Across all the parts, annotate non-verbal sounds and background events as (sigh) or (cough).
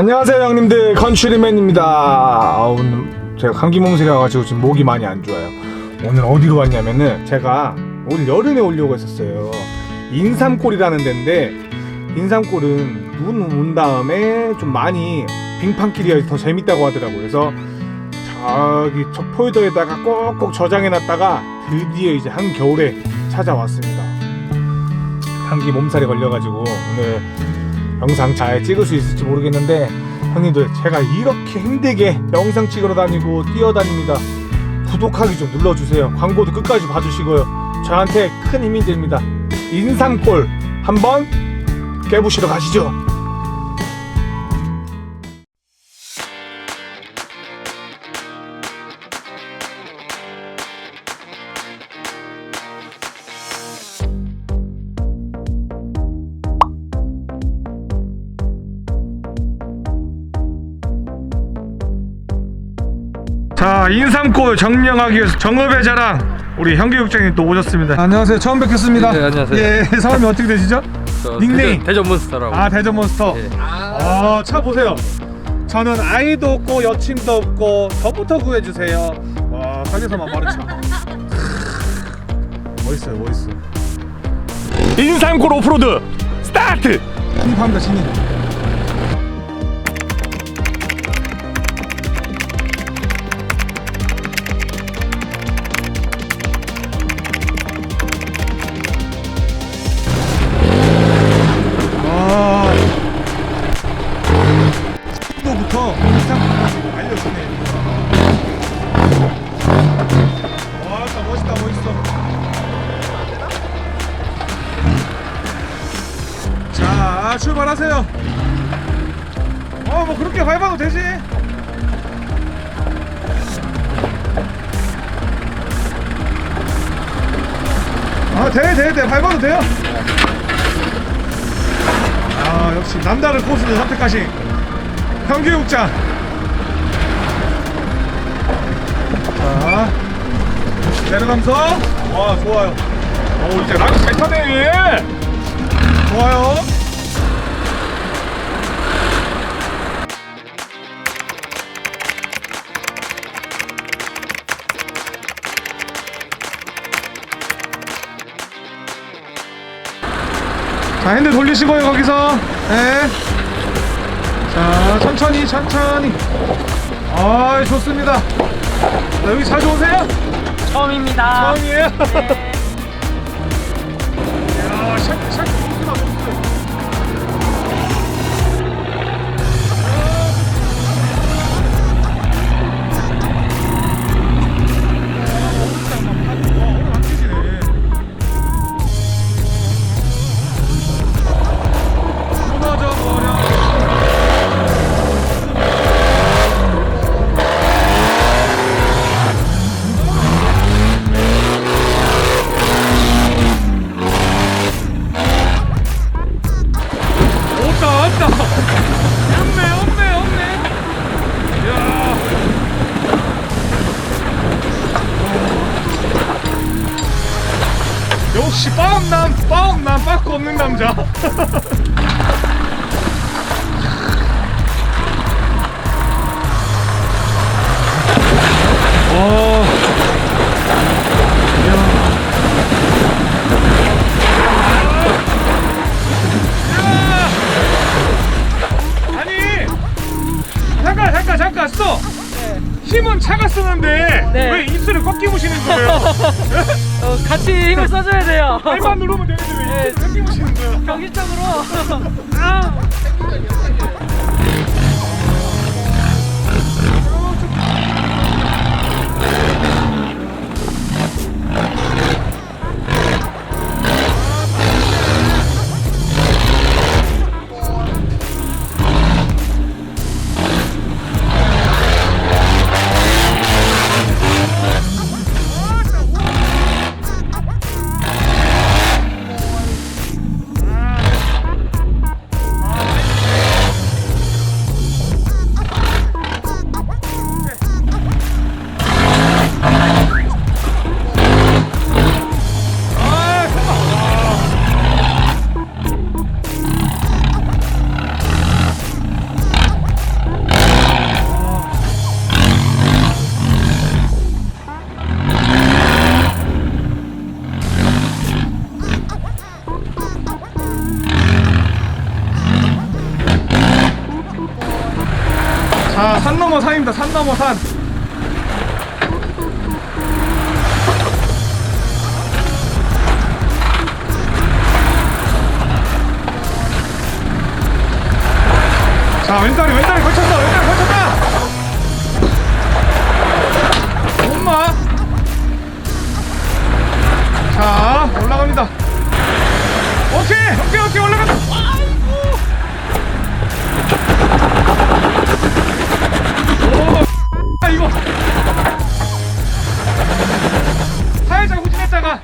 안녕하세요 형님들. 컨츄리맨입니다. 아, 오늘 제가 감기 몸살이 와가지고 지금 목이 많이 안 좋아요. 오늘 어디로 왔냐면은 제가 올 여름에 오려고 했었어요. 인삼골이라는 데인데 인삼골은 눈 온 다음에 좀 많이 빙판길이 더 재밌다고 하더라고요. 그래서 저기 저 폴더에다가 꼭꼭 저장해놨다가 드디어 이제 한겨울에 찾아왔습니다. 감기 몸살에 걸려가지고 오늘 영상 잘 찍을 수 있을지 모르겠는데 형님들 제가 이렇게 힘들게 영상 찍으러 다니고 뛰어다닙니다. 구독하기 좀 눌러주세요. 광고도 끝까지 봐주시고요. 저한테 큰 힘이 됩니다. 인삼골 한번 깨부시러 가시죠 인삼골 정령하기 위해서 정읍의 자랑 우리 현기국장님 또 오셨습니다 안녕하세요 처음 뵙겠습니다 네, 안녕하세요. 예 성함이 어떻게 되시죠? 저 닉네임. 대전, 대전 몬스터라고. 아 대전 몬스터 예. 아, 차 보세요. 저는 아이도 없고 여친도 없고 저부터 구해 주세요. 와, 가게서만 마른 차. 멋있어요, 멋있어. 인삼골 오프로드 스타트. 신입합니다, 신입. 자, 출발하세요. 어, 뭐 그렇게 밟아도 되지. 아, 돼, 돼, 돼. 밟아도 돼요. 아, 역시 남다른 코스를 선택하신 평교육장 자 내려가면서 와 좋아요 오 이제 락잘 타네 좋아요 자 핸들 돌리시고요 거기서 네. 자 천천히 천천히 아 좋습니다 자, 여기 자주 오세요? 처음입니다. 처음이에요? 이야 샥, 샥 역시 빠음남 빠음남 빠꾸 없는 남자. (laughs) 와 아니 잠깐 잠깐 잠깐 써 힘은 차가 쓰는데 네. 왜 입술을 꺾기 무시는 거예요? (laughs) 어, 같이 힘을 써줘야 돼요. 발만 누르면 되는데 왜 입술을 꺾기 무시는 거예요? 경질적으로. 아, 넘어 산. 자 왼다리 왼다리 걸쳤어 왼다리 걸쳤다. 엄마. 자 올라갑니다. 오케이 오케이 오케이 올라간다 이거. 살짝 후진했다가.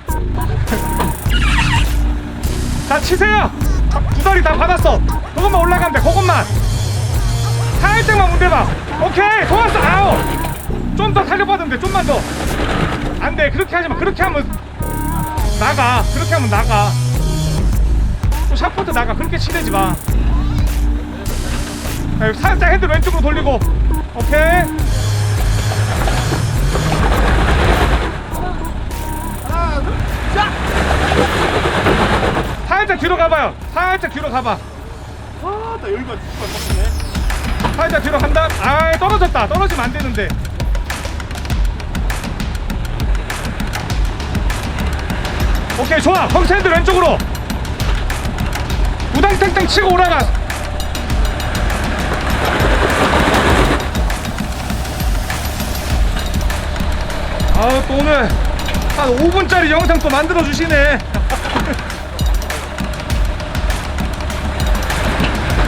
자 치세요. 두 다리 다 받았어. 그것만 올라가면 돼 그것만. 살짝만 문대봐. 오케이 좋았어 아우 좀 더 살려받으면 돼 좀만 더. 안돼 그렇게 하지마 그렇게 하면 나가 그렇게 하면 나가. 또 샷포트 나가 그렇게 치대지 마. 자, 살짝 핸들 왼쪽으로 돌리고. 오케이 살짝 뒤로 가봐요 살짝 뒤로 가봐 아 나 여기가 죽을 것 살짝 뒤로 간다. 아 떨어졌다. 떨어지면 안 되는데. 오케이 좋아. 핸들 왼쪽으로. 우당탕탕 치고 올라가. 아또 오늘 한 5분짜리 영상 또 만들어 주시네.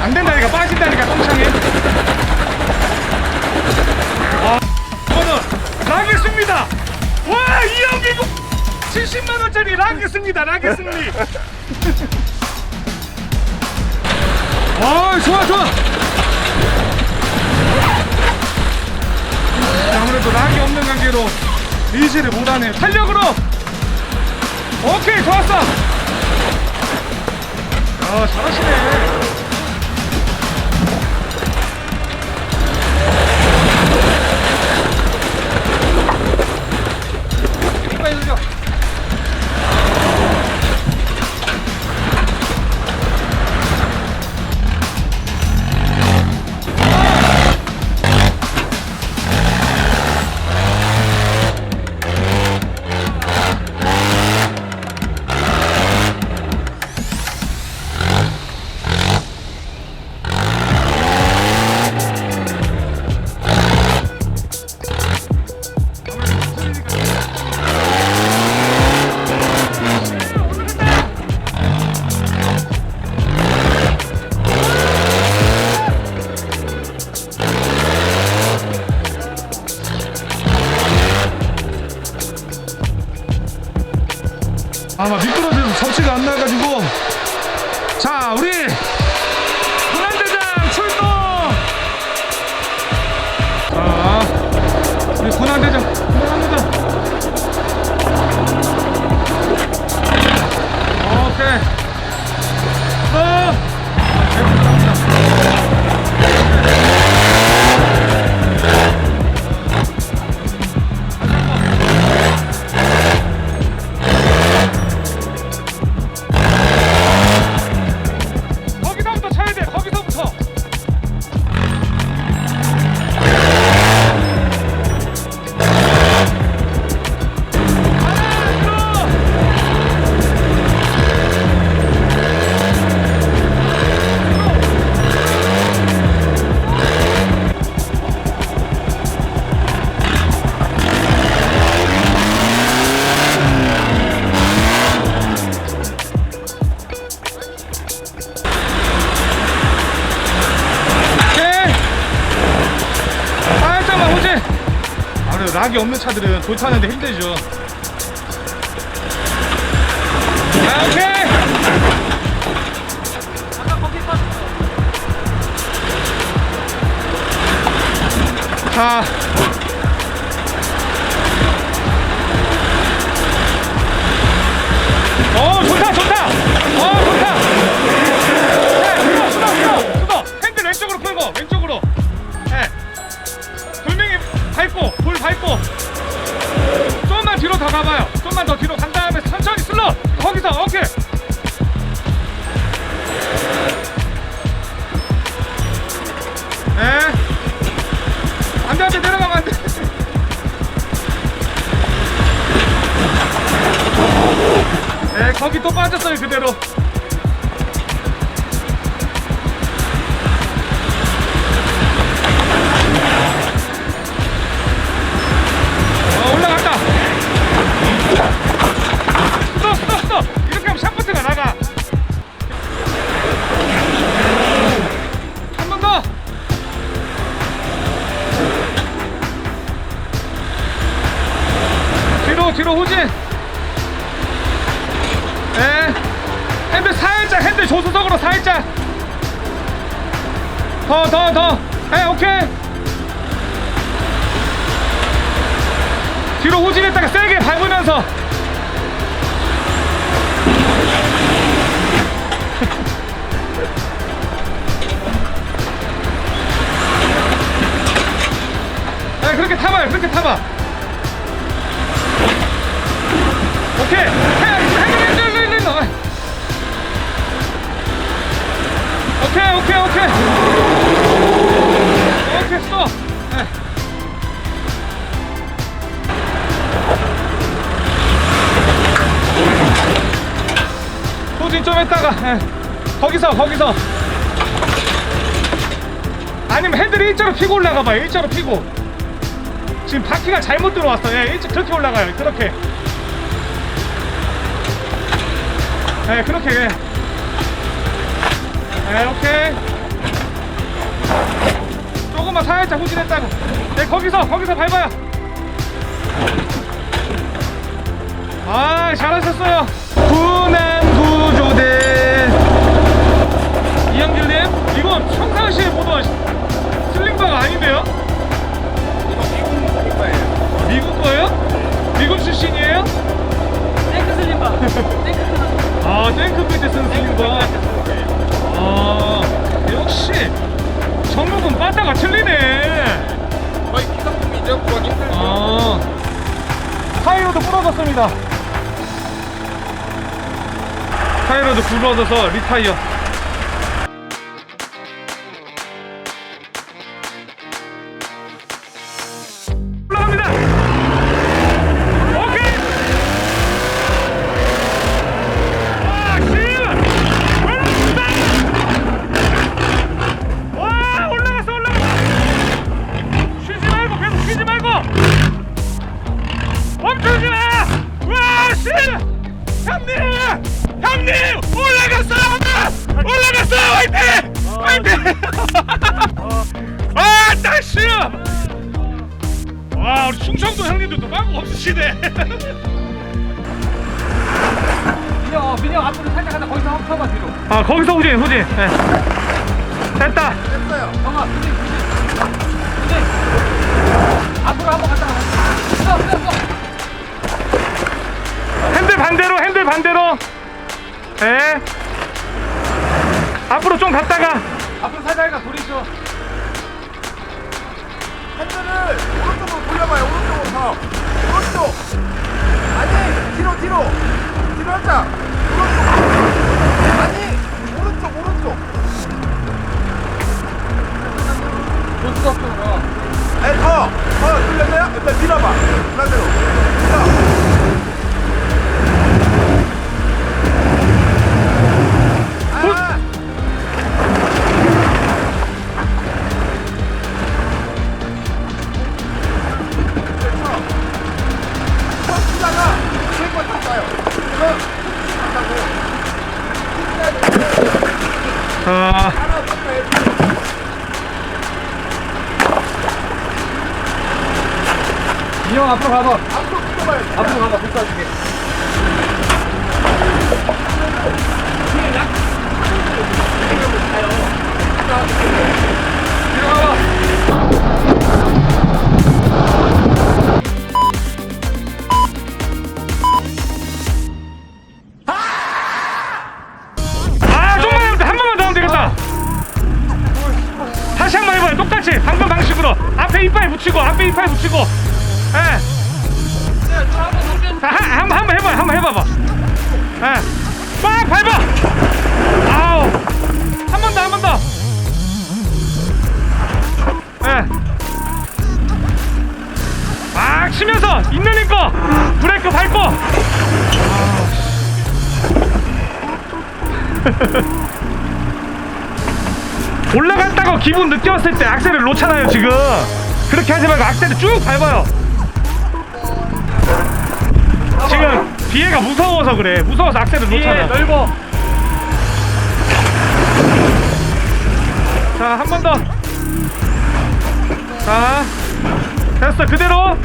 안 된다니까 빠진다니까 똥창에. 아, 저는 라겠습니다. 와, 이영기 이거 70만 원짜리 라겠습니다. 라겠습니. 아, 좋아, 좋아. 아무래도 락이 없는 관계로 리지를 못하네. 탄력으로. 오케이, 좋았어. 아, 잘하시네. 아마 미끄러져서 접시가 안 나가지고. 자 우리 군안대장 출동! 자 우리 군안대장 군안대장. 오케이 락이 없는 차들은 돌타는데 힘들죠 뒤로 후진. 네 핸들 살짝 핸들 조수석으로 살짝. 더 더 더 네 오케이. 뒤로 후진했다가 세게 밟으면서. 네 (laughs) 그렇게 타봐요 그렇게 타봐 오케이. 오케이 오케이 오케이. 오케이 스톱 네. 후진 좀 했다가 예. 거기서 거기서. 아니면 핸들을 일자로 피고 올라가 봐요. 일자로 피고. 지금 바퀴가 잘못 들어왔어 예 일자 그렇게 올라가요. 그렇게 예 그렇게 예. 예 오케이 조금만 살짝 후진했다가 네 거기서 거기서 밟아요 아 잘하셨어요 군안 구조대 이영길님 이건 평상시에 보던 슬림바가 아닌데요? 미국 거예요? 미국 출신이에요? 탱크 슬림바. 탱크 아 탱크 밑에 쓰는 슬림바 아 역시 전국은 빠따가 틀리네. 거의 기성품이죠 구하기 힘들죠. 아 타이어도 부러졌습니다. 타이어도 부러져서 리타이어 형님! 올라갔어요! 형님! 올라갔어요! 화이팅! 화이팅! 아, 나이스! 와, 우리 충청도 형님들도 마구 없으시네. 민영, 민영 앞으로 살짝 하다 거기서 한번 쳐봐 뒤로. 아, 거기서 후진, 후진. 네. 됐다. 됐어요 정아, 후진, 후진. 후진. 앞으로 한번 갔다가. 스톱, 스톱, 스톱. 핸들 반대로, 핸들 반대로. 네. 앞으로 좀 갔다가. 앞으로 살짝 가 돌이죠. 핸들을 오른쪽으로 돌려봐요 오른쪽으로 더 오른쪽 아니 뒤로 뒤로 뒤로 살짝 오른쪽 아니 놓잖아요 지금. 그렇게 하지 말고 악셀을 쭉 밟아요. 지금 뒤에가 무서워서 그래. 무서워서 악셀을 놓잖아. 넓어. 자한 번 더. 자, 됐어. 그대로.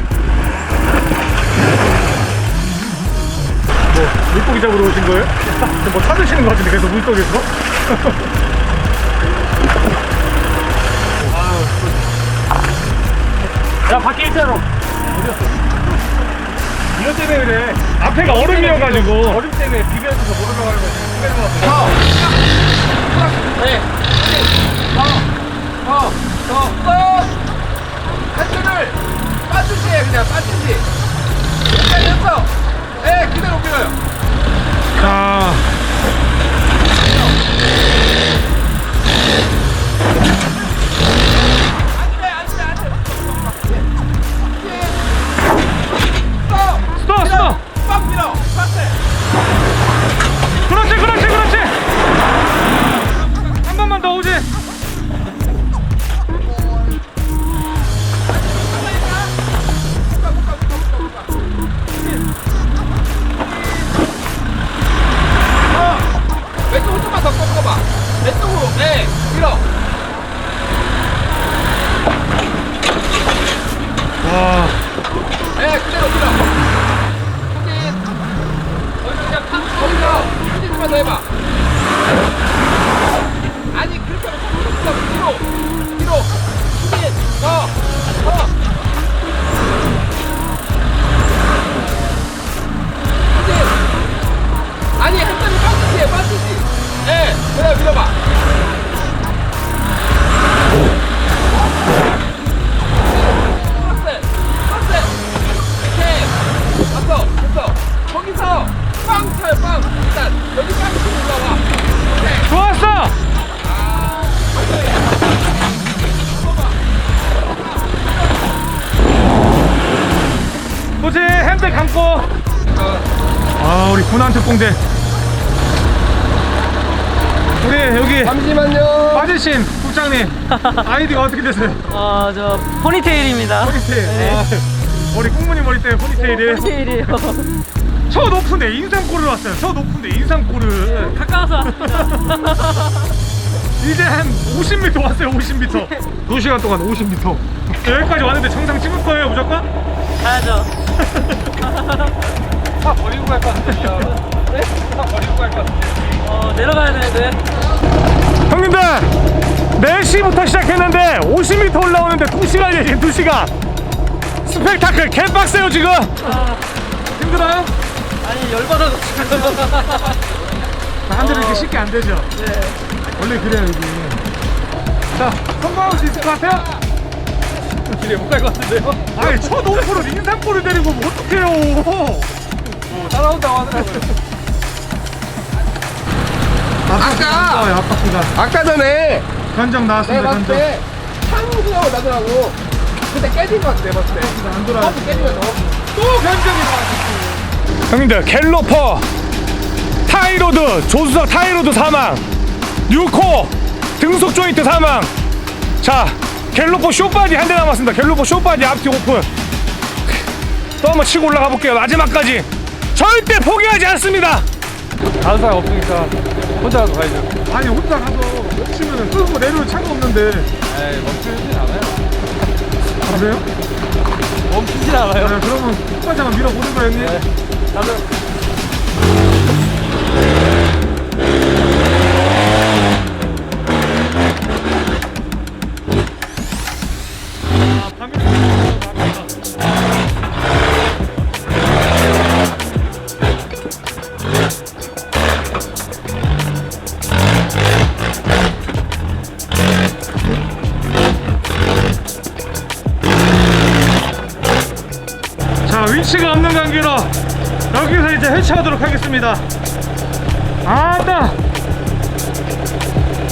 뭐 물고기 잡으러 오신 거예요? (laughs) 뭐 찾으시는 것 같은데 계속 물속에서? (laughs) 야 밖에. 어디였어? 이것 때문에 그래. 앞에가 얼음이어가지고. 얼음 때문에 비벼져서 못 올라가는 거지. 네. 어, 어, 어. 한줄을 빠지지 그냥 빠지지. 여기까지 했어. 후진 여기 잠시만요 빠지신 국장님 (laughs) 아이디가 어떻게 되세요? 어, 저 포니테일입니다. 포니테일. 아, 머리 꽁무니 머리 때문에 포니테일이. 포니테일이에요. (laughs) 저 높은데 인삼골을 왔어요. 저 높은데 인삼골을. 가까워서 왔습니다. (laughs) 이제 한 50m 왔어요. 50m. 2시간 동안 50m. 여기까지 왔는데 정상 찍을 거예요 무조건? 가야죠. 다 버리고 갈 것 같은데요. 네? 다 버리고 갈 것 같은데. 어, 내려가야 되는데. 형님들 4시부터 시작했는데 50m 올라오는데 2시간이에요 지금 2시간 스펙타클 개빡세요 지금 힘들어요? 아니, 열받아서. 사람들이 이렇게 쉽게 안 되죠? 네. 원래 그래요 이게 자 성공할 수 있을 것 같아요? 길에 못갈 것 같은데요? 아니 저 높이로 인삼골을 데리고 뭐 어떡해요 따라온다고 하더라고요. 아까! 아빠가. 아까 전에! 견적 나왔습니다 내가 봤을 견적. 때 향수가 나더라고. 근데 깨진 것 같아 내가 봤을 때 안 돌아 깨지면 또 견적이 나왔어. 형님들 갤로퍼 타이로드 조수석 타이로드 사망. 뉴코 등속 조인트 사망. 자 갤로퍼 쇼바디 한 대 남았습니다. 갤로퍼 쇼바디 앞뒤 오픈. 또 한번 치고 올라가 볼게요. 마지막까지. 절대 포기하지 않습니다. 다른 사람 없으니까 혼자 가야죠. 아니 혼자 가서 멈추면 끄고 내려올 차가 없는데 에이, 멈추진 않아요. 그래요? 멈추진 않아요. 네, 그러면 끝까지 한번 밀어보는 거예요 형님 나도. 자 해체하도록 하겠습니다 아따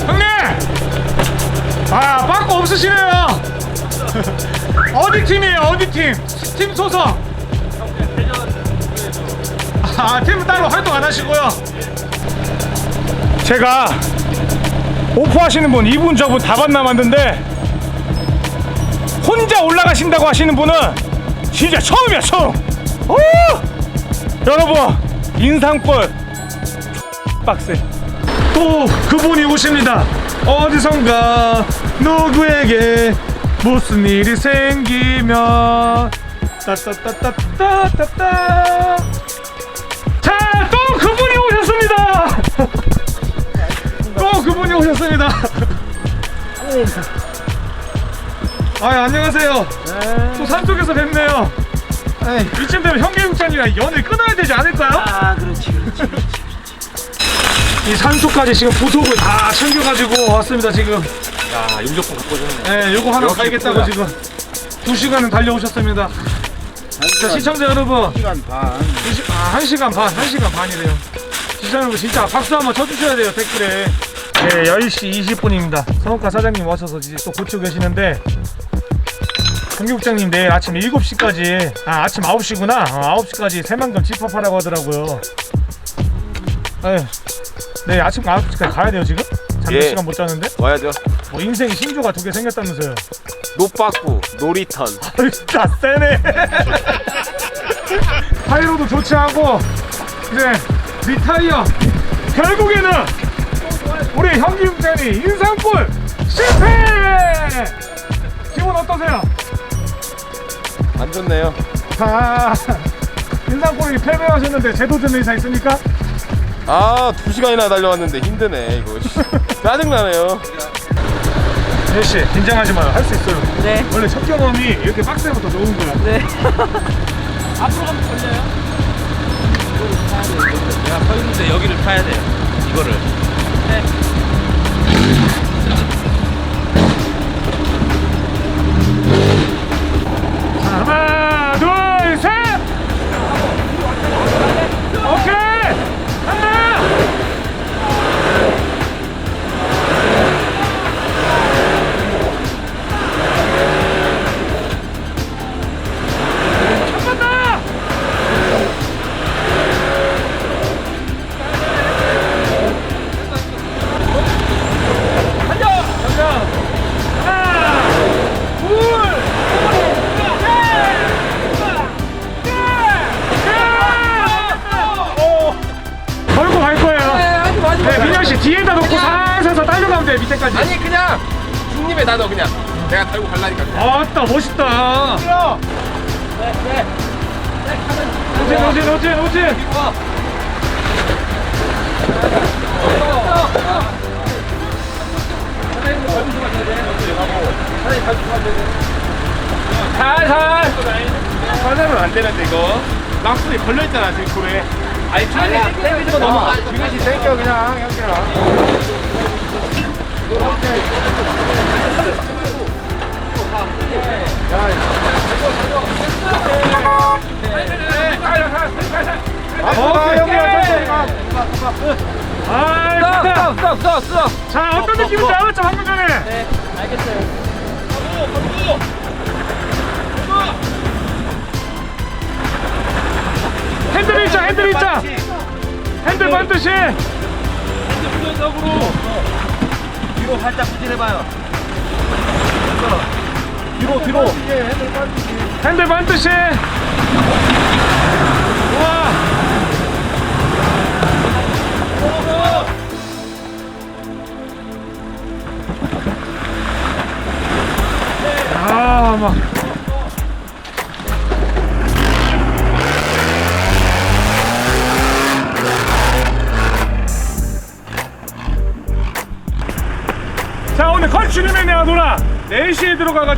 형님 아 빠꾸 없으시네요 (laughs) 어디 팀이에요 어디 팀? 팀 소속 아, 팀은 따로 활동 안 하시고요. 제가 오프 하시는 분, 이분 저분 다 만나봤는데 혼자 올라가신다고 하시는 분은 진짜 처음이야 처음. 오! 여러분 인상골 빡세. 또 그분이 오십니다. 어디선가 누구에게 무슨 일이 생기면 따따따따따따따 자, 또 그분이 오셨습니다. (laughs) 또 그분이 오셨습니다. 아, 안녕하세요. 또 산속에서 뵙네요. 이쯤 되면 형계국장이랑 연을 끊어야 되지 않을까요? 아 그렇지 그렇지 이 산속까지 지금 보석을 다 챙겨가지고 왔습니다 지금. 야, 용접품 갖고 오셨네. 네, 요거 하나 역시 가야겠다고. 지금 두 시간은 달려오셨습니다. 자, 시청자 여러분, 시간 반 두 시, 아, 한 시간 반, 한 시간 반이래요. 시청자 여러분, 진짜 박수 한번 쳐주셔야 돼요 댓글에. 네, 10시 20분입니다. 성우과 사장님 와셔서 이제 또 고치고 계시는데 경기국장님 내일 아침 7시까지 아 아침 9시구나 어, 9시까지 새만금 집합하라고 하더라고요 네, 네 아침 9시까지 가야 돼요 지금? 잠깐 예. 시간 못 잤는데? 와야죠. 뭐 인생에 신조가 두 개 생겼다면서요 노빠꾸. (laughs) 아이 진짜 세네 타이로도 좋지 않고 이제 리타이어 결국에는 우리 현기국장이 인상골 실패 기분 어떠세요? 안 좋네요. 아 인상골이 패배하셨는데 제도전 의사 있습니까? 아, 두 시간이나 달려왔는데 힘드네, 이거. 씨. 짜증나네요. 예씨 긴장하지 마요 할 수 있어요 네. 원래 첫 경험이 이렇게 빡세부터 좋은 거야 네. (laughs) 앞으로 가면 걸려요? 이거를 타야 돼. 내가 서 있는데 여기를 타야 돼. 이거를. 하 화내면 안 되는데 이거 락스에 걸려있잖아 지금 골에 아니 아니야. 마 넘어가. 이것이 땡겨 그냥 형들아 오케이 오케이. 아 좋다. 스톱, 스톱, 스톱. 자 어떤 느낌인지 알았죠 방금 전에. 네, 알겠어요. 핸들 일자 핸들 일자. 핸들 반드시. 뒤로 살짝 후진해봐요. 뒤로 뒤로 핸들 반드시.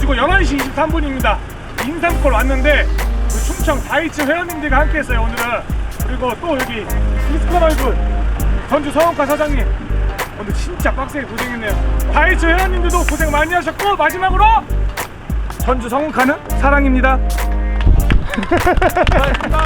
가가지고 11시 23분입니다. 인삼골 왔는데 그 충청 다이치 회원님들과 함께 했어요 오늘은. 그리고 또 여기 이스컨 얼굴 전주 서원과 사장님. 오늘 진짜 빡세게 고생했네요. 다이치 회원님들도 고생 많이 하셨고 마지막으로 전주 성운카는 사랑입니다 (laughs)